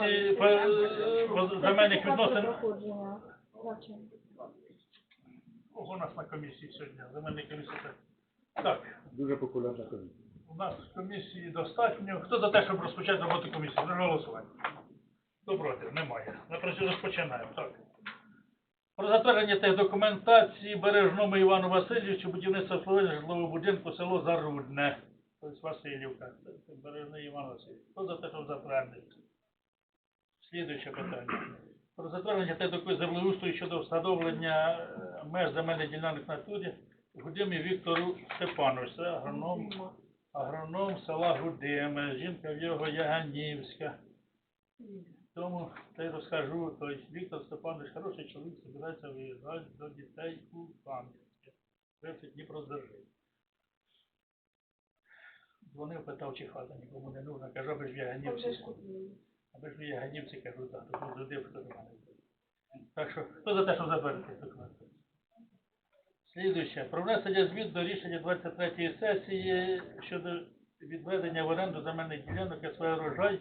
комісії земельних відносин. Ого, у нас на комісії сьогодні. Земельні комісії. так. Так, Дуже популярна комісія. у нас комісії достатньо. Хто за те, щоб розпочати роботу комісії? Прошу голосувати. Хто проти? Немає. Напроти розпочинаємо. Так. Про затвердження тих документації бережному Івану Васильовичу будівництва обслуговування житлового будинку село Зарудне. Тобто Васильівка. Бережний Іван Васильович. Хто за те, щоб затвердити? Слідуюче питання. Про затвердження та такої землеустрою щодо встановлення е, меж земельних ділянок в натурі Гудимі Віктору Степановичу. Це агроном, агроном села Гудиме, жінка в його Яганівська. Тому та й розкажу, то Віктор Степанович хороший чоловік, збирається виїжджати до дітей у Кам'янське. 30 днів роздержить. Дзвонив, питав, чи хата нікому не нужна, кажу, аби ж в Яганівці. Аби ж в Яганівці, кажу, так, тут люди, хто до мене. Так що, хто за те, щоб затвердити документи? Слідуюче. Про внесення змін до рішення 23-ї сесії щодо відведення в оренду земельних ділянок СВ «Урожай»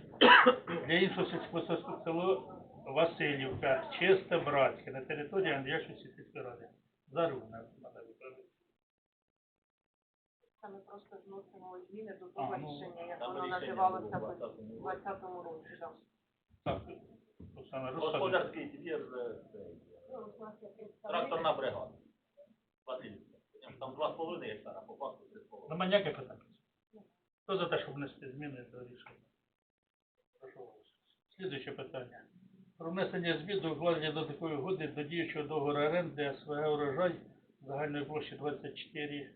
для іншого сільськогосподарського село Васильівка, Чисте Братське, на території Андріяшої сільської ради. Зарубне. Це ми просто вносимо зміни до А, того ну, рішення, як там воно рішення називалося в в 20-му 20-му році. да. Так, Оксана. Господарський двір, е, це, Ну, у нас є представник. тракторна бригада. Васильівська. Там два з половиною гектара, по факту три з половиною. Нема ніяких питань? Хто за те, щоб внести зміни до рішення? Прошу вас. Слідуюче питання. Про внесення змін до укладення до такої угоди до діючого договору оренди СВГ «Урожай» загальної площі 24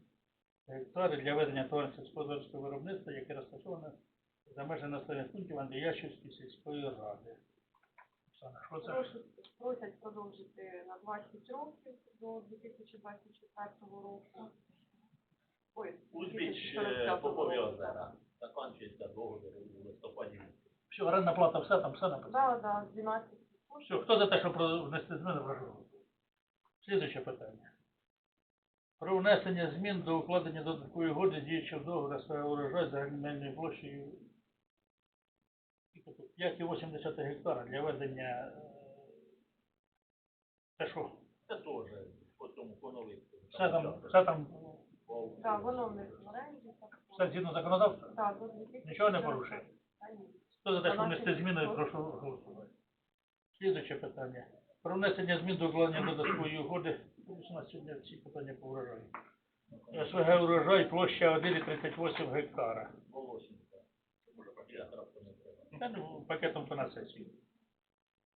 гектари для ведення товарно-сільськогосподарського виробництва, яке розташоване за межами населених пунктів Андріящівської сільської ради. Оксана, що це? Прошу, просять продовжити на 20 років до 2024 року. Ой, Узбіч 2045 Попові року. озера. Закінчується договір у листопаді. Все, орендна плата, все там, все написано. Да, да, 12 Все, хто за те, щоб про- внести зміни, прошу. голосувати. Слідуюче питання. Про внесення змін до укладення додаткової угоди діючого договору з урожай загальною площею 5,8 гектара для ведення. Це що? Це теж по цьому поновити. Все там, все там, Так, воно в них в оренді. все згідно законодавства? Так, до 2000. Нічого не порушує? Та ні. Хто за те, щоб внести зміни, прошу голосувати. Слідуюче питання. Про внесення змін до укладення додаткової угоди. У нас сьогодні всі питання по урожаю. СВГ урожай площа 1,38 гектара. Та, ну, Пакетом по на сесію.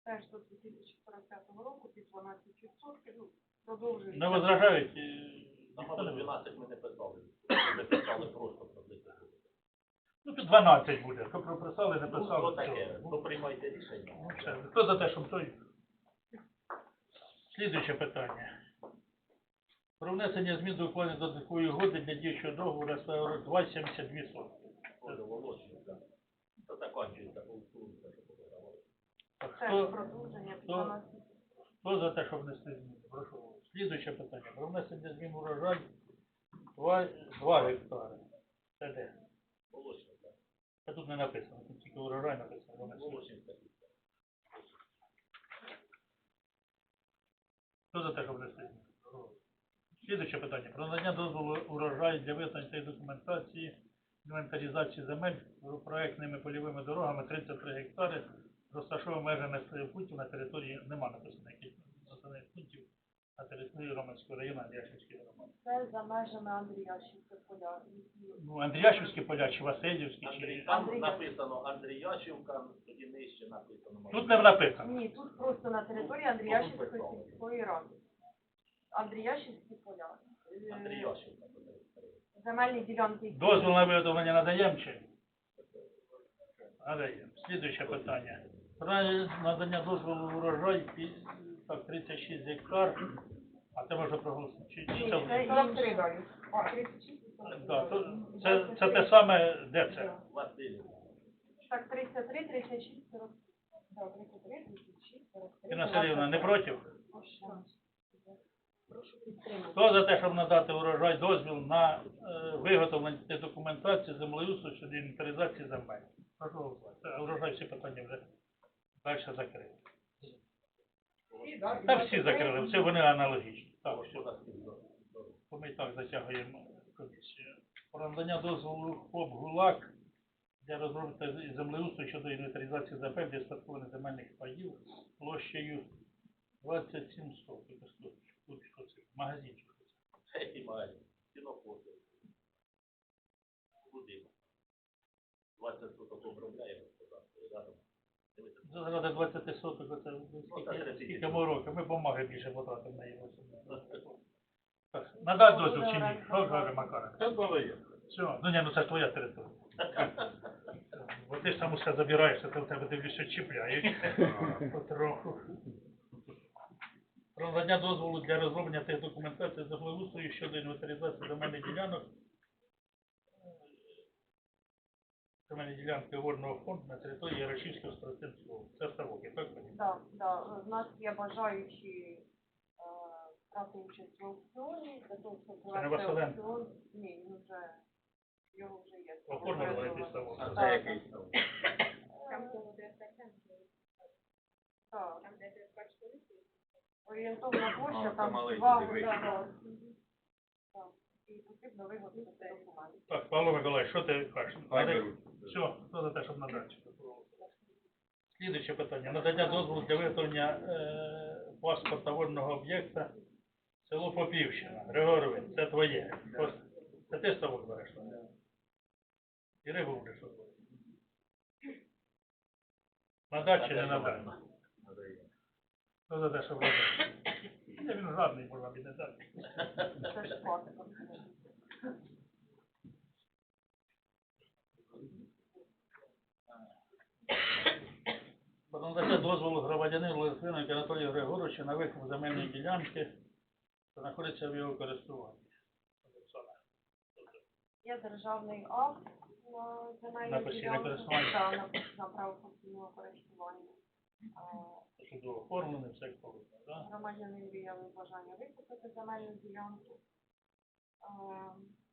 Теж до 2045 року під 12%. Ну, продовжується. Не возражають? е, Там, ніхто не 12 ми не писали. Ми писали просто про. Ну, тут 12 буде. Хто прописали, не Ну, то писали. таке. все. Ну, приймайте рішення. Ну. Хто за те, щоб той? Слідуюче питання. Про внесення змін до укладення додаткової угоди для діючого договору СВГ 2,72 сотки. Хто, продовження хто- хто за те, щоб внести зміни? Прошу. Слідуюче питання. Про внесення змін урожай 2, 2 гектари. Це де? Це тут не написано, тут тільки урожай написано. Волошинська. Хто за те, щоб внести. Слідуюче питання. Про надання дозволу урожаю для визнання та документації інвентаризації земель проектними польовими дорогами 33 гектари, розташованими межами населених пунктів на території, нема написано яких населених пунктів на території Романського району Андріашівської громади. Це за межами Андріяшівки поля. Ну, Андріашівські поля чи Васильівські, Андрій, чи... там Андрій- написано Андріяшівка, тоді нижче написано. Тут не написано. Ні, тут просто на території Андріяшівської сільської ради. Андріяшівські поля. Е, Андріяшівка. Земельні ділянки. Дозвіл на виготовлення надаємо чи? Надаємо. Слідуюче питання. Про надання дозволу урожай так, 36 гектар, а це можна проголосувати. Чи, чи це це вже? 43 далі. А, 36. Да, то, це, це те саме, де це? Так, 33, 36, 40. Да, 33, 36, 43. Інна Сергіївна, не проти? Підтримати. Хто за те, щоб надати урожай дозвіл на е, виготовлення документації землеустрою щодо інвентаризації земель? Прошу голосувати. Урожай всі питання вже Далі закрили. Та всі закрили, все вони аналогічні. Так. Господарський двор. Ми так затягуємо комісію. Про надання дозволу ФОП ГУЛАК для розробки землеустрою щодо інвентаризації ЗП для спадкованих земельних паїв площею 27 соток. Це що? Тут що це? Магазинчик. Третій магазин. Кінофото. Будинок. 20 суток обробляє господарство. і рядом. Дивіться, Заради 20 соток, оце Ну, так, скільки, скільки ми років, ми бумаги більше потратимо на його. Так, Надать дозвіл чи ні? Що каже Макарик? Це балає. Все, ну ні, ну це ж твоя територія. Бо ти ж там усе забираєшся, то в тебе дивлюся чіпляють. Потроху. Про надання дозволу для розроблення тих документацій землеустрою щодо інвентаризації земельних ділянок. Земельні ділянки водного фонду на території Ярашівського старостинського. Це ставоки, так? Да, да. У нас є бажаючі е, брати участь в аукціоні, для того, щоб Це не аукціон. Ні, він вже, його вже є. Оформили якийсь ставок. А Так, який став? Там 307, Так. Там де 34. Орієнтовна площа А, там два да, Так. І потрібно виготовити документи. Так, Павло Миколаївич, що ти кажеш? Хай беруть. Все, хто за те, щоб надати? Слідуюче питання. Надання дозволу для виготовлення е, паспорта водного об'єкта село Попівщина. Григорович, це твоє. Це ти ставок береш? І рибу будеш робити. Надати чи не надати? Хто за те, щоб робити? Ні, він жадний, можна б і не дати. Про надання дозволу громадянину Литвинок Анатолію Григоровичу на викуп земельної ділянки, що знаходиться в його користуванні. Є державний акт на земельну На постійне ділянку. користування? Так, на, на право постійного користування. Суду оформлений, все як положено, да? Громадянин виявив бажання викупити земельну ділянку. А,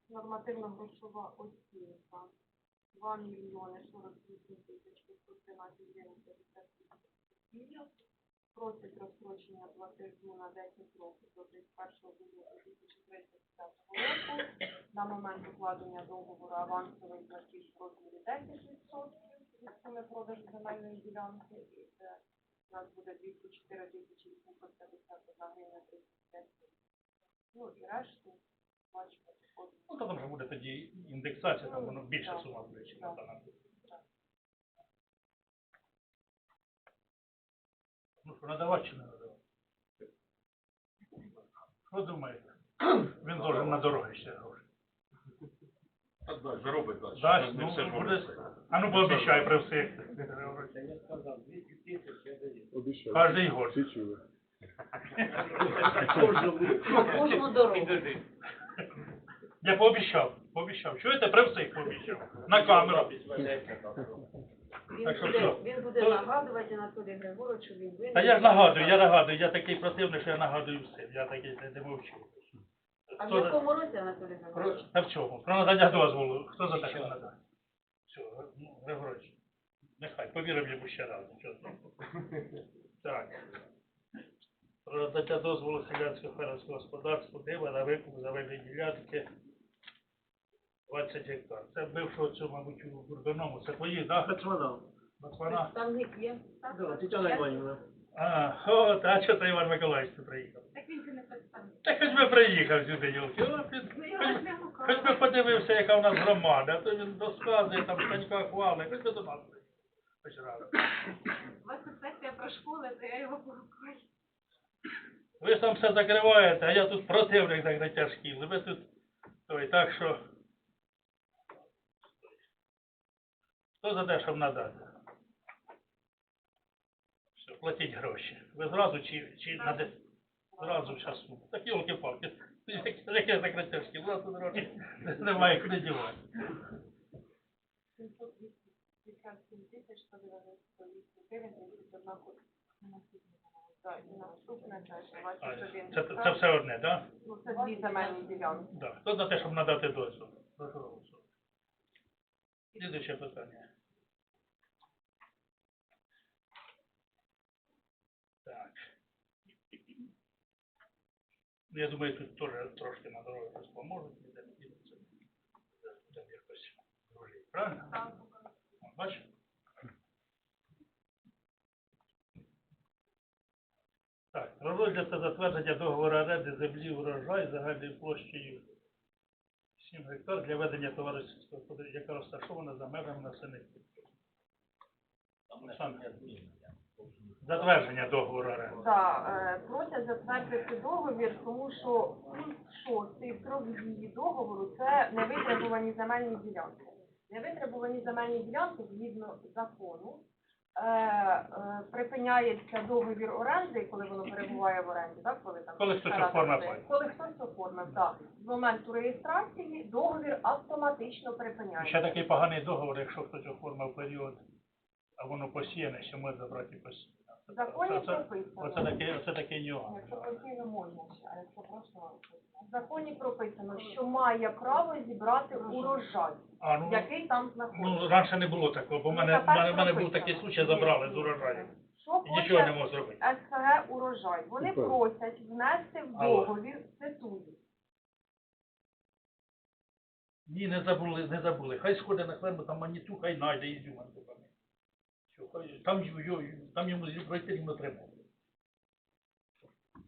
Нормативно-грошова оцінка 2 мільйони 48 тисяч 513 гривень 58 копійок. Просить розстрочення платежу на 10 років до 31 грудня 2035 року. На момент укладення договору авансовий платіж в розмірі 10% від суми продажу земельної ділянки. І у нас буде 204 тисячі 851 гривня 35 Ну і решту підходить. Ну, то там вже буде тоді індексація, там воно більша сума буде, чи Так. там. Ну, що, надавати чи не надавати? Що думаєте? Він должен на дороги ще гроші. Далі. Дасть, ну, буде... А ну, пообіцяй при всіх. Обіцяю. Кожний год. Всі чули. Кожну дорогу. Я пообіцяв, пообіцяв. Чуєте, при всіх пообіцяв. На камеру. Він Так що буде, що? він буде То- нагадувати Анатолію Григоровичу, він винен. Та я ж нагадую, я нагадую, я такий противний, що я нагадую всім. Я такий не мовчу. А в Хто за- якому році Анатолій Григорович? та в чому? Про надання дозволу. Хто за те, що? Все, ну, Григорович, нехай, повіримо йому ще раз. Що це? Так. Про надання дозволу селянського фермерського господарства диба на викуп земельної ділянки 20 гектар. Це бившого цього, мабуть, у Бурдоному. Це твої, так? Да? Пацана. Пацана? Представник є? Да, Тетяна Іванівна. А, от, а що це Іван Миколаївич тут приїхав? Так він же не представник. Та хоч би приїхав сюди, Йолки. Ну, Хоч би подивився, яка в нас громада, а то він розказує, там Станька хвалить, хоч би до нас. Хоч раз. У вас тут сесія про школи, то я його порукаю. Ви ж там все закриваєте, а я тут противник так на. Ви тут той, так що. Хто за те, щоб надати? Все, платіть гроші. Ви зразу чи, чи на де? Зразу зараз. Так йолки палки Яке так на тяжкі? Зразу гроші. Немає куди дівати. 757 тисяч 198 гривень 31 копійка. Так, і наступне це Це, це все одне, так? Ну, це дві земельні ділянки. Да? Да. Хто за те, щоб надати дозвіл? Прошу голосувати. Слідуюче питання. Ну, я думаю, тут теж трошки на дорогу щось поможуть, ніде не дінуться. Буде якось дружить. Правильно? Так. Бачиш? Так, про розгляд та затвердження договору оренди землі урожай загальною площею 7 гектар для ведення товариства, яка розташована за межами населених пунктів. Там не Саме. не змінення. Затвердження договору оренди. Да, е, просять затвердити договір, тому що пункт 6 строк дії договору це невитребувані земельні ділянки. Невитребувані земельні ділянки згідно закону е, е, припиняється договір оренди, коли воно перебуває в оренді, так, коли там Коли хтось оформив. Коли хтось оформив, так. З моменту реєстрації договір автоматично припиняється. ще такий поганий договор, якщо хтось оформив період, а воно посіяне, що може забрати і посіяне. В законі Оце- прописано. Оце такий, оце такий нюанс. Якщо постійно можна ще, а якщо просто в законі прописано, що має право зібрати урожай, А, ну, який там знаходиться. ну, раніше не було такого, бо в мене, в мене, в мене був такий случай, забрали з урожаю. Що І нічого не хоче можу зробити. СФГ урожай? Вони просять внести в Алло. договір, цитую, Ні, не забули, не забули. Хай сходить на ферму, там маніту, хай найде ізюманку. там. Там, ю- там йому пройти йому треба.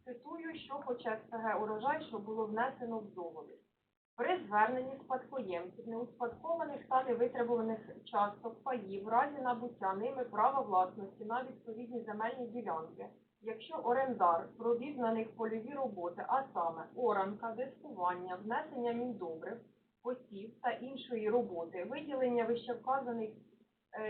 цитую, що хоче СФГ урожай, що було внесено в договір. При зверненні спадкоємців неуспадкованих та невитребуваних часток паїв в разі набуття ними права власності на відповідні земельні ділянки, якщо орендар провів на них польові роботи, а саме оранка, дискування, внесення міндобрив, посів та іншої роботи, виділення вищевказаних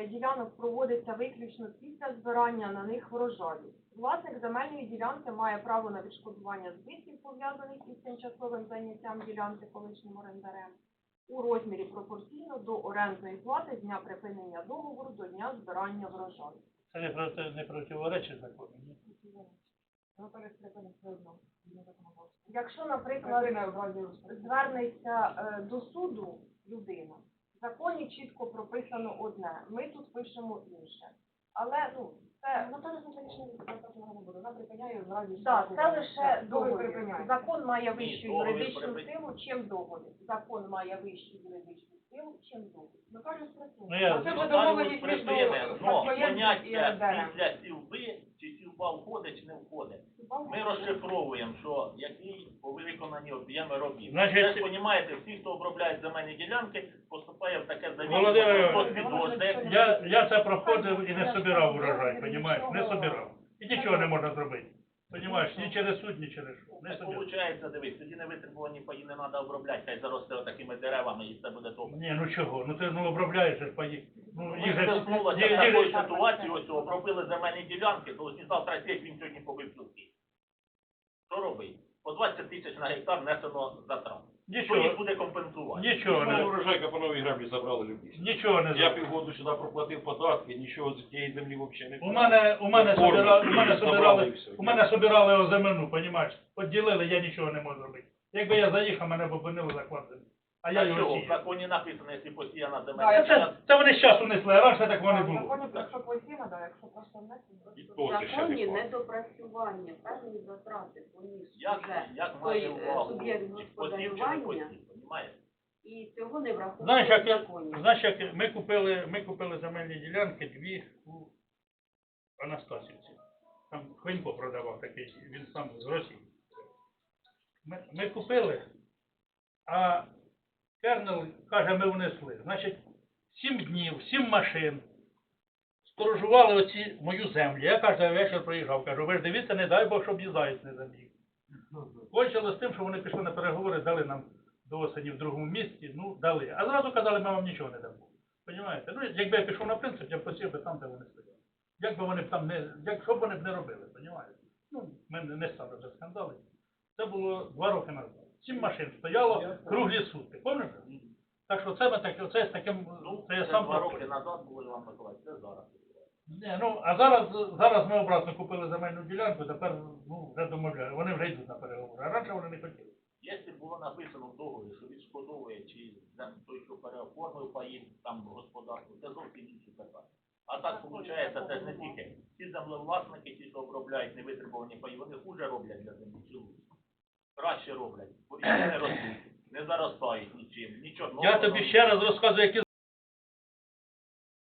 ділянок проводиться виключно після збирання на них врожаю. Власник земельної ділянки має право на відшкодування збитків, пов'язаних із тимчасовим заняттям ділянки колишнім орендарем, у розмірі пропорційно до орендної плати з дня припинення договору до дня збирання врожаю. Це не, проти, не противоречить закону. ні? Якщо, наприклад, звернеться е, до суду людина, законі чітко прописано одне, ми тут пишемо інше. Але ну це Ну, не рішення депутатського не буде. Вона припиняє в разі Так, це лише договір. Закон має вищу юридичну силу, чим договір. Закон має вищу юридичну силу, чим договір. Ну, кажуть. Ну, я- А це вже домовленість між но і поняття після сівби, чи сівба входить, чи не входить. Ми розшифровуємо, що який по виконанні об'єми робіт. Значить- Ви ж розумієте, всі, хто обробляє земельні ділянки, поступає в таке Володимир завідомо. Я, я це проходив і не собирав урожай, понімаєш? Не собирав. І нічого не можна зробити. Понімаєш, ні через суд, ні через що. Не Так собирав. виходить, дивись, тоді не витребувані паї не треба обробляти, хай заросте такими деревами і все буде добре. Ні, ну чого? Ну ти ну обробляєш же ж паї. Ну їх же Столкнулося їх- з такою їх же- ситуацією, ось обробили земельні ділянки, то ось завтра сіять, він сьогодні побив сутки. Що робить? По 20 тисяч на гектар несено затрат. Хто їх Нічого, буде компенсувати? нічого Мене не, урожайка по новій граблі забрали любі. нічого не Я півгоду сюди проплатив податки, нічого з тієї землі взагалі не У мене, у мене собирали, у мене забрали собирали, все. у мене собирали озелену, понімаєш? Поділили, я нічого не можу робити. Якби я заїхав, мене б опинили заклад землі. А я його чого? В сіяв. законі написано, якщо посіяна Та земельна Це, ділянка. це вони з часу несли, а раніше такого не було. Законі якщо посіяно, да, якщо просто внесено. І то- це ще Законні факт. недопрацювання, певні затрати поніс Як, вже як той, має е, увагу? суб'єкт посів, чи не господарювання. посів, понімаєш? і цього не враховується Знаєш, як в я, законі. знаєш, як ми купили, ми купили земельні ділянки дві у Анастасівці. Там Хвинько продавав такий, він сам з Росії. Ми, ми купили, а Кернел каже, ми внесли. Значить, сім днів, сім машин сторожували оці мою землю. Я кожен вечір приїжджав, кажу, ви ж дивіться, не дай Бог, щоб їздають не забіг. Кончилось тим, що вони пішли на переговори, дали нам до осені в другому місці, ну, дали. А зразу казали, ми вам нічого не дамо. Понімаєте? Ну, якби я пішов на принцип, я б посів би там, де вони стояли. Як би вони б там не, як, що б вони б не робили, понімаєте? Ну, ми не стали вже скандали. Це було два роки назад. Сім машин стояло, круглі сутки, пам'ятаєте? Так що це ми таке, оце з таким, Ну, це я сам два роки назад було Іван Миколаївич, це зараз. Ні, ну, а зараз, зараз ми обратно купили земельну ділянку, тепер, ну, вже домовляю, вони вже йдуть на переговори, а раніше вони не хотіли. Якщо було написано в договорі, що відшкодовує чи той, що переоформив паїв там господарство, це зовсім інші питання. А так виходить, це ж не тільки. Ті землевласники, ті, що обробляють невитребувані паї, вони хуже роблять для землі чи лучше. Краще роблять. Бур'яни не ростуть, не заростають нічим, нічого Я тобі ще раз розказую, які